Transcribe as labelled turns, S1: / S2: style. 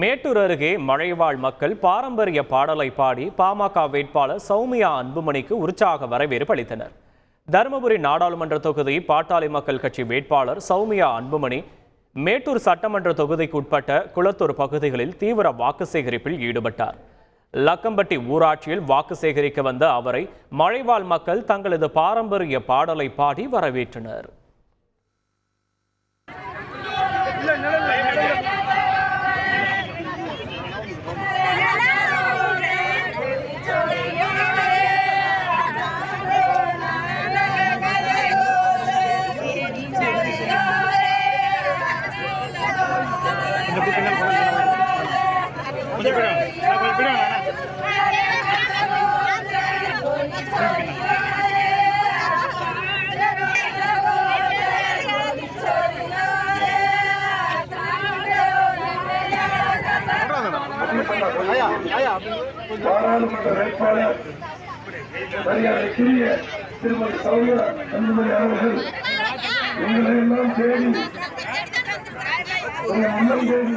S1: மேட்டூர் அருகே மழைவாழ் மக்கள் பாரம்பரிய பாடலை பாடி பாமக வேட்பாளர் சௌமியா அன்புமணிக்கு உற்சாக வரவேற்பு அளித்தனர். தருமபுரி நாடாளுமன்ற தொகுதி பாட்டாளி மக்கள் கட்சி வேட்பாளர் சௌமியா அன்புமணி மேட்டூர் சட்டமன்ற தொகுதிக்கு உட்பட்ட குளத்தூர் பகுதிகளில் தீவிர வாக்கு சேகரிப்பில் ஈடுபட்டார். லக்கம்பட்டி ஊராட்சியில் வாக்கு சேகரிக்க வந்த அவரை மழைவாழ் மக்கள் தங்களது பாரம்பரிய பாடலை பாடி வரவேற்றனர்.
S2: பாராளுமன்ற வேட்பாளர் மரியாதைக்குரிய திருமதி சௌமியா அன்புமணி அவர்கள் எங்களை எல்லாம் தேடி உங்கள் முன்னம் தேடி.